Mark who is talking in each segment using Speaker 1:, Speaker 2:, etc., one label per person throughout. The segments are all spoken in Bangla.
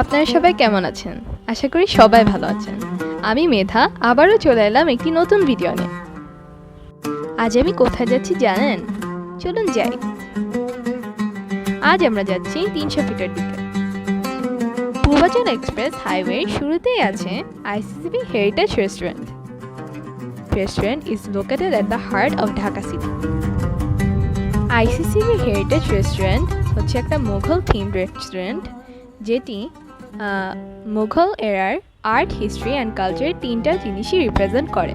Speaker 1: আপনারা সবাই কেমন আছেন? আশা করি সবাই ভালো আছেন। আমি মেধা, আবারও চলে এলাম একটি নতুন ভিডিও নিয়ে। আজ আমি কোথায় যাচ্ছি জানেন? চলুন যাই। আজ আমরা যাচ্ছি তিনশো ফিটের দিকে। পূর্বাচল এক্সপ্রেস হাইওয়ে শুরুতেই আছে ICCB heritage restaurant restaurant is located at the heart of Dhaka city ICCB heritage restaurant হচ্ছে একটা মুঘল থিম রেস্টুরেন্ট যেটি মুঘল এরার আর্ট হিস্ট্রি অ্যান্ড কালচার তিনটা জিনিসই রিপ্রেজেন্ট করে।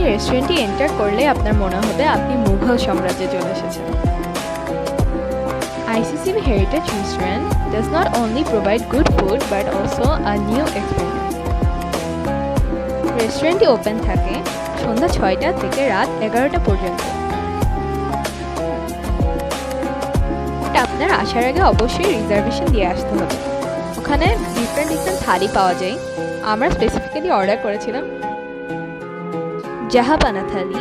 Speaker 1: আপনি রেস্টুরেন্টটি এন্টার করলে আপনার মনে হবে আপনি মুঘল সাম্রাজ্যে চলে এসেছেন। ICCB heritage restaurant does not only provide good food but also a new experience রেস্টুরেন্টটি open থাকে সন্ধ্যা ছয়টা থেকে রাত এগারোটা পর্যন্ত। আপনার আসার আগে অবশ্যই রিজার্ভেশন দিয়ে আসতে হবে। ওখানে ডিফারেন্ট ডিফারেন্ট থালি পাওয়া যায়। আমরা স্পেসিফিক্যালি অর্ডার করেছিলাম জাহাপানা থালি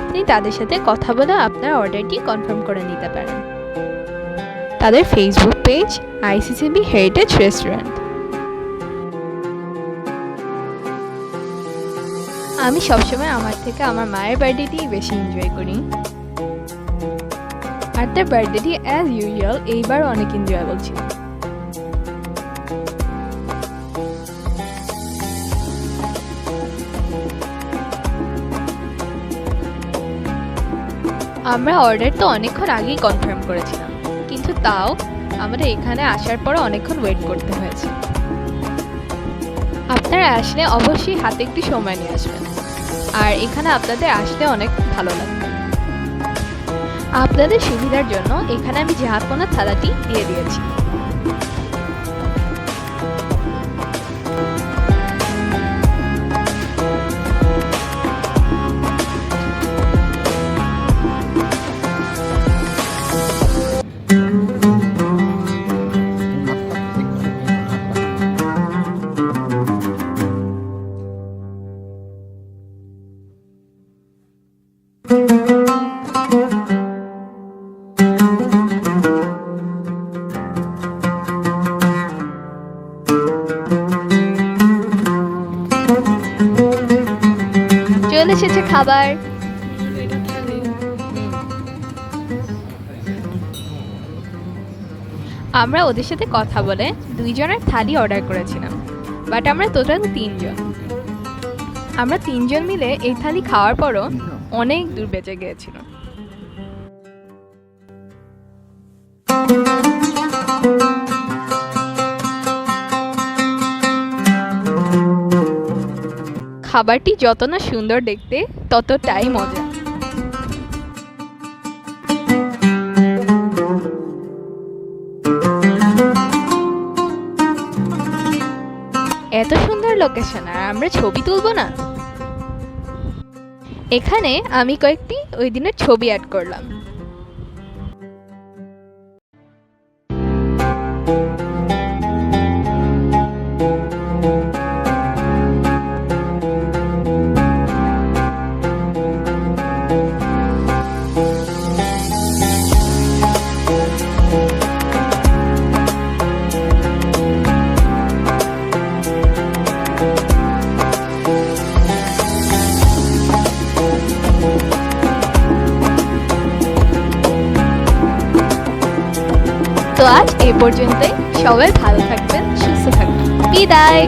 Speaker 1: আপনি তাদের সাথে কথা বলে আপনার অর্ডারটি কনফার্ম করে নিতে পারেন। তাদের Facebook page ICCB heritage restaurant. আমি সবসময় আমার থেকে আমার মায়ের বার্থডেটি বেশি এনজয় করি। আর তার বার্থডেটি অ্যাজ ইউজুয়াল এইবার অনেক এনজয়েবল ছিল। আমরা অর্ডার তো অনেকক্ষণ আগেই কনফার্ম করেছিলাম। কিন্তু তাও আমাদের এখানে আসার পর অনেকক্ষণ ওয়েট করতে হয়েছে। আপনারা আসলে অবশ্যই হাতে একটু সময় নিয়ে আসবেন। আর এখানে আপনাদের আসলে অনেক ভালো লাগবে। আপনাদের সুবিধার জন্য এখানে আমি জাহাপনা থালাটি দিয়ে দিয়েছি। এসেছে খাবার। আমরা ওদের সাথে কথা বলে দুইজনের থালি অর্ডার করেছিলাম বাট আমরা টোটাল তিনজন। আমরা তিনজন মিলে এই থালি খাওয়ার পরও অনেক দূর বেঁচে গিয়েছিল খাবারটি যত না সুন্দর দেখতে, ততটাই মজা। এত সুন্দর লোকেশন আর আমরা ছবি তুলবো না? এখানে আমি কয়েকটি ওই দিনের ছবি অ্যাড করলাম। তো আজ এ পর্যন্তই। সবাই ভালো থাকবেন সুস্থ থাকবেন। বিদায়।